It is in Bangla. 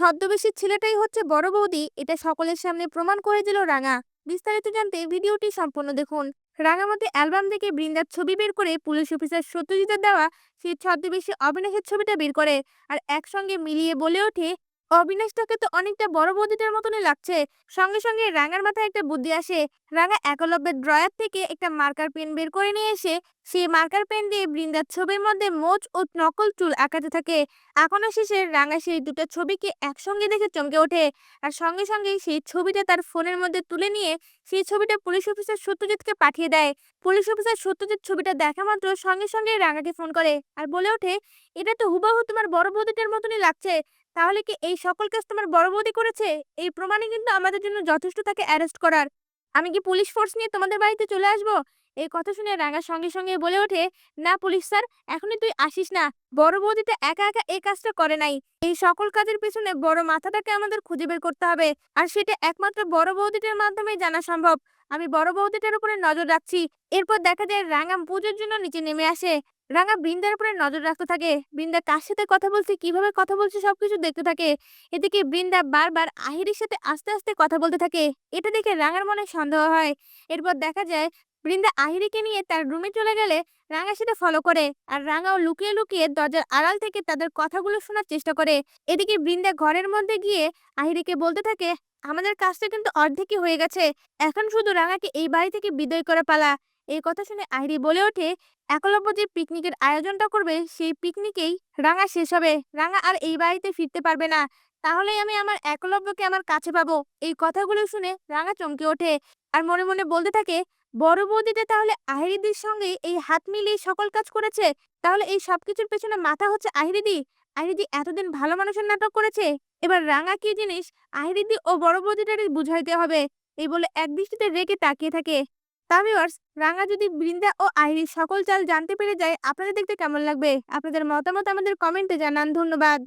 ছদ্মবেশী ছেলেটাই হচ্ছে বড় বৌদি। এটা সকলের সামনে প্রমাণ করে দিল রাঙা। বিস্তারিত জানতে ভিডিওটি সম্পূর্ণ দেখুন। রাঙামাটি অ্যালবাম থেকে বৃন্দার ছবি বের করে পুলিশ অফিসার সত্যজিতের দেওয়া সেই ছদ্মবেশী অবিনাশের ছবিটা বের করে। আর একসঙ্গে মিলিয়ে বলে ওঠে অবিনাশটাকে তো অনেকটা বড় বৌদিটার মতনই লাগছে। সঙ্গে সঙ্গে রাঙার মাথায় একটা বুদ্ধি আসে। রাঙা একলব্যের ড্রয়ার থেকে একটা মার্কার পেন বের করে নিয়ে এসে, সেই মার্কার পেন দিয়ে বৃন্দার ছবির মধ্যে মোচ ও নকল চুল আঁকাতে থাকে। এখনও শেষে রাঙা সেই দুটো ছবিকে একসঙ্গে দেখে চমকে ওঠে। আর সঙ্গে সঙ্গেই সেই ছবিটা তার ফোনের মধ্যে তুলে নিয়ে, সেই ছবিটা পুলিশ অফিসার সত্যজিৎকে পাঠিয়ে দেয়। পুলিশ অফিসার সত্যজিৎ ছবিটা দেখা মাত্র সঙ্গে সঙ্গে রাঙাকে ফোন করে। আর বলে ওঠে, এটা তো হুবাহু তোমার বড় বৌদিটার মতনই লাগছে। তাহলে কি এই সকল কাজ তোমার বড় বৌদি করেছে? এই প্রমাণে কিন্তু আমাদের জন্য যথেষ্ট তাকে অ্যারেস্ট করার। আমি কি পুলিশ ফোর্স নিয়ে তোমাদের বাড়িতে চলে আসব? এই কথা শুনে রাঙা সঙ্গে সঙ্গে বলে ওঠে, না পুলিশ স্যার এখনই তুই আসিস না। বড় বৌদিটা একা একা এই কাজটা করে নাই। এই সকল কাজের পেছনে বড় মাথাটাকে আমাদের খুঁজে বের করতে হবে। আর সেটা একমাত্র বড় বৌদিটার মাধ্যমেই জানা সম্ভব। আমি বড় বৌদিটার উপরে নজর রাখছি। এরপর দেখা যায় রাঙা পুজোর জন্য নিচে নেমে আসে। রাঙা বৃন্দার উপরে নজর রাখতে থাকে। বৃন্দা কার সাথে কথা বলছে, কীভাবে কথা বলছে, সবকিছু দেখতে থাকে। এদিকে বৃন্দা বারবার আহিরির সাথে আস্তে আস্তে কথা বলতে থাকে। এটা দেখে রাঙার মনে সন্দেহ হয়। এরপর দেখা যায়, বৃন্দা আহিরিকে নিয়ে তার রুমে চলে গেলে রাঙা সেটা ফলো করে আর রাঙাও লুকিয়ে লুকিয়ে দরজার আড়াল থেকে তাদের কথাগুলো শোনার চেষ্টা করে। এদিকে বৃন্দা ঘরের মধ্যে গিয়ে আহিরিকে বলতে থাকে, আমাদের কাজটা কিন্তু অর্ধেকই হয়ে গেছে। এখন শুধু রাঙাকে এই বাড়ি থেকে বিদায় করে পালা। এই কথা শুনে আহিরি বলে ওঠে একলব্য যে পিকনিকের আয়োজনটা করবে, সেই পিকনিকেই রাঙা শেষ হবে। রাঙা আর এই বাড়িতে ফিরতে পারবে না। তাহলেই আমি আমার একলব্যকে আমার কাছে পাবো। এই কথাগুলো শুনে রাঙা চমকে ওঠে আর মনে মনে বলতে থাকে, বড় বৌদিতে তাহলে আহিরিদির সঙ্গে এই হাত মিলিয়ে সকল কাজ করেছে। তাহলে এই সবকিছুর পেছনে মাথা হচ্ছে আহিরিদি আহিরিদি এতদিন ভালো মানুষের নাটক করেছে। এবার রাঙা কি জিনিস আহিরিদি ও বড় বৌদিটারই বুঝাইতে হবে। এই বলে এক দৃষ্টিতে রেগে তাকিয়ে থাকে। তা ভিউয়ার্স রাঙা যদি বৃন্দা ও আইরি সকল চাল জানতে পেরে যায় আপনাদের দেখতে কেমন লাগবে? আপনাদের মতামত আমাদের কমেন্টে জানান। ধন্যবাদ।